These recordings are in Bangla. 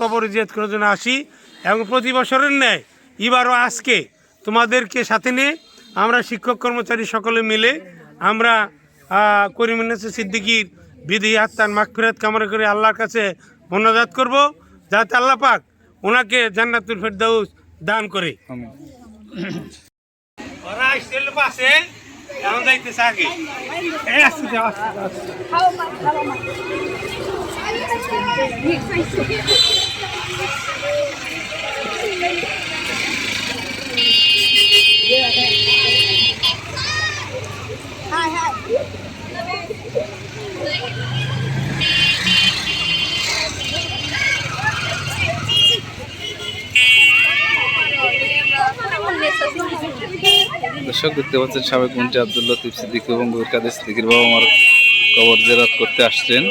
কবর জিয়াত করার জন্য আসি এবং প্রতি বছরের ন্যায় এবারও আজকে তোমাদেরকে সাথে নিয়ে আমরা শিক্ষক কর্মচারী সকলে মিলে আমরা করিমুন্নেসা সিদ্দিকির বিধি আত্মার মাগফিরাত কামনা করে আল্লাহর কাছে মনোজাত করব যাতে আল্লাহ পাক ওনাকে জান্নাতুল ফেরদাউস দান করে ওরা এখন যাইতেছে আগে দর্শক দেখতে পাচ্ছেন সাবেক মন্ত্রী আব্দুল লতিফ সিদ্দিক এবং গভীর কাদের সিদ্দিকির বাবা মার কবর জেরাত করতে আসছেন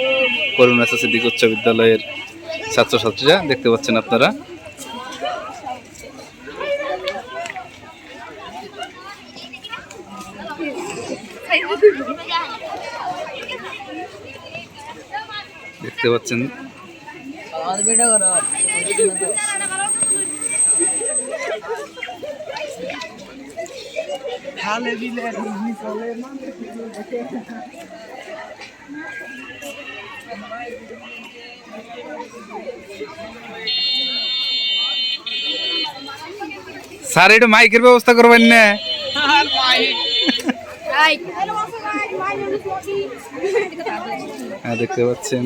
করুণাসা সিদ্দিক উচ্চ বিদ্যালয়ের ছাত্রছাত্রীরা দেখতে পাচ্ছেন আপনারা। দেখতে পাচ্ছেন। স্যার, একটু মাইকের ব্যবস্থা করবেন না? হ্যাঁ দেখতে পাচ্ছেন।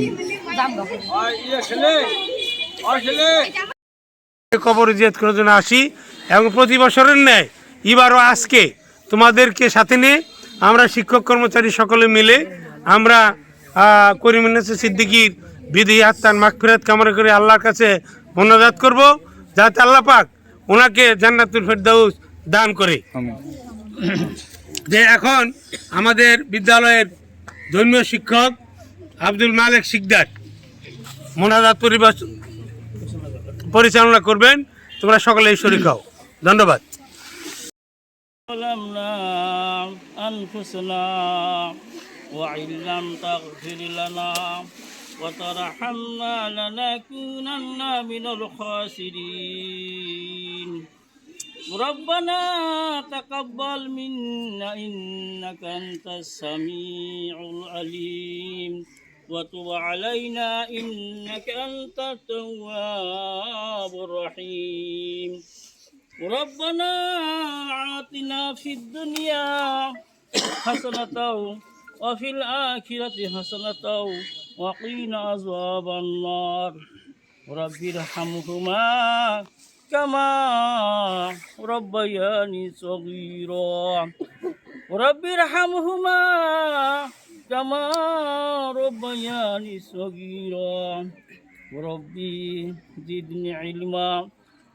কবর জিয়াত করার জন্য আসি এবং প্রতি বছরের ন্যায় এবারও আজকে তোমাদেরকে সাথে নিয়ে আমরা শিক্ষক কর্মচারী সকলে মিলে আমরা করিমুন্নেসা সিদ্দিকির বিধি আত্মার মাগফিরাত কামনা করে আল্লাহর কাছে মনোজাত করব যাতে আল্লাহ পাক ওনাকে জান্নাতুল ফেরদাউস দান করে আমিন। যে এখন আমাদের বিদ্যালয়ের ধর্মীয় শিক্ষক আব্দুল মালেক শিকদার মোনাজাত পরিবেশ পরিচালনা করবেন তোমরা সকলেই শরীর হও ধন্যবাদ ظلمنا أنفسنا وإن لم تغفر لنا وترحمنا لنكونن من الخاسرين ربنا تقبل منا إنك أنت السميع العليم وتب علينا إنك أنت التواب الرحيم ربنا آتنا في الدنيا حسنة وفي الآخرة حسنة وقنا عذاب النار. رب ارحمهما كما ربياني صغيرا. رب ارحمهما كما ربياني صغيرا. ربي زدني علما.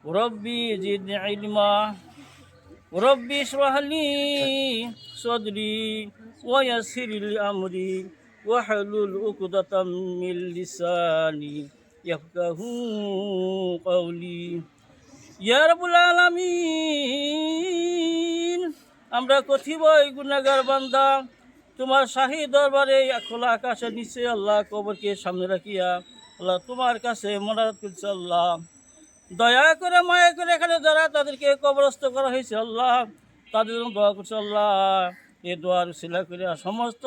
ربي زدني علما. ربي اشرح لي صدري ويسر لي أمري واحلل عقدة من لساني يفقه قولي يا رب العالمين আমরা কথিবই গুনাগার বান্দা তোমার শাহী দরবারে খোলা আকাশের নিচে আল্লাহ কবরকে সামনে রাখিয়া আল্লাহ তোমার কাছে মনারত করছে আল্লাহ দয়া করে, মায়া করে এখানে যারা তাদেরকে কবরস্থ করা হয়েছে, আল্লাহ, তাদের দোয়া করছে, আল্লাহ, এ দোয়ার শিলা করে সমস্ত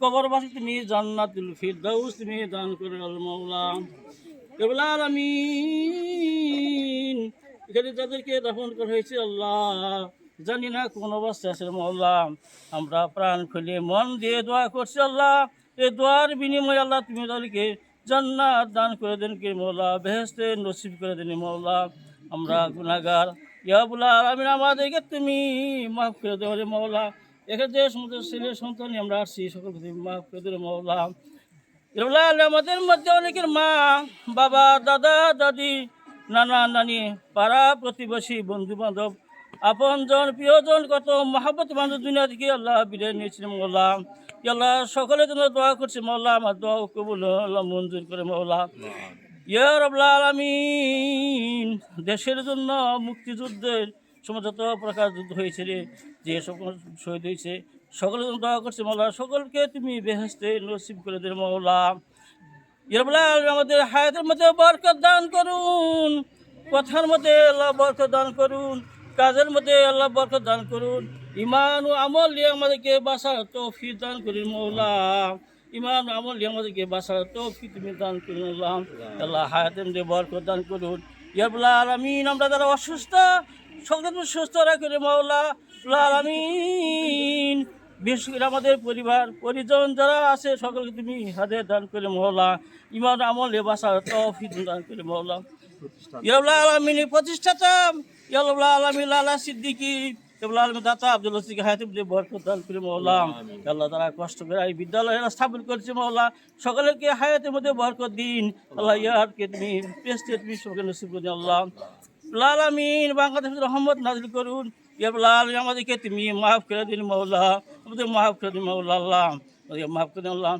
কবরবাসী তুমি জান্নাতুল ফিরদাউস তুমি দান করে আল মাওলা। কেবল আলামিন, এখানে যাদেরকে দাফন করা হয়েছে, আল্লাহ, জানি না কোন অবস্থা আছে মাওলা। আমরা প্রাণ খুলে মন দিয়ে দোয়া করছি, আল্লাহ এই দোয়ার বিনিময়ে আল্লাহ তুমি তাদেরকে জান্নাত দান করে দেন কি মৌলা বেহেস্তে নসিব করে দেন মৌলা। আমরা গুনাগার ইয়াবুল্লাহ আমি আমাদেরকে তুমি মাফ করে দেবো রে মৌলা। এখানে যে ছেলে সন্তান আমরা আসছি, সকলকে তুমি মাফ করে দেবে মৌলা। আমাদের মধ্যে অনেকের মা, বাবা, দাদা, দাদি, নানা, নানি, পাড়া প্রতিবেশী বন্ধু বান্ধব আপনজন প্রিয়জন কত মহাব্বত বান্ধব দুনিয়া থেকে আল্লাহ বিদায় নিয়েছিলেন মোল্লা আল্লাহ, সকলের জন্য দোয়া করছে মোল্লা আমার দোয়া কবুল আল্লাহ মঞ্জুর করে মোল্লা ইয়া রবলা আলামিন, দেশের জন্য মুক্তিযুদ্ধের সময় যত প্রকার যুদ্ধ হয়েছে রে, যে সকল শহীদ হয়েছে জন্য দোয়া করছে মৌলা। সকলকে তুমি বেহেস্তে নসিব করে দে মৌলা। ইয়ারবুল্লাহ আমাদের হায়াতের মধ্যে বরকত দান করুন, কথার মধ্যে আল্লাহ বরকত দান করুন। কাজের মধ্যে আল্লাহ বরকত দান করুন। ইমান ও আমল নিয়ে আমাদেরকে বাসার তৌফিক দান করুন মৌলা ইমান আমল নিয়ে আমাদেরকে বাসার তৌফিক তুমি দান করুন আল্লাহ আল্লাহ হায়াতের মধ্যে বরকত দান করুন। ইয়ারবুল্লাহ আলমিন, আমরা যারা অসুস্থ সকলকে তুমি সুস্থ রাখুন আল্লাহ আলমিন, বিশেষ করে আমাদের পরিবার, পরিজন যারা আছে, সকলকে তুমি হাতে দান করে মহলা ইমান আমলে বাসা তফিদ দান করে মহলা ইয়াল্লাহ আলমিনী, প্রতিষ্ঠাতা ইয়াল্লাহ সিদ্দিকি। দাতা আব্দুল বরকত দান করে আল্লাহ তারা কষ্ট করে এই বিদ্যালয় স্থাপন করেছে সকলকে হায়াতের মধ্যে বরকত দিন। আল্লাহ ইয়ারকে তুমি পেস্টে তুমি সকলে নসিব করে আল্লাহ। লাল আমিন বাংলাদেশের রহমত নাজিল করুন। আমাদেরকে তুমি মাফ করে দিন মৌলা আমাদের মাফ করে দিন মৌলা আল্লাহ। মাফ করে দিন আল্লাহ।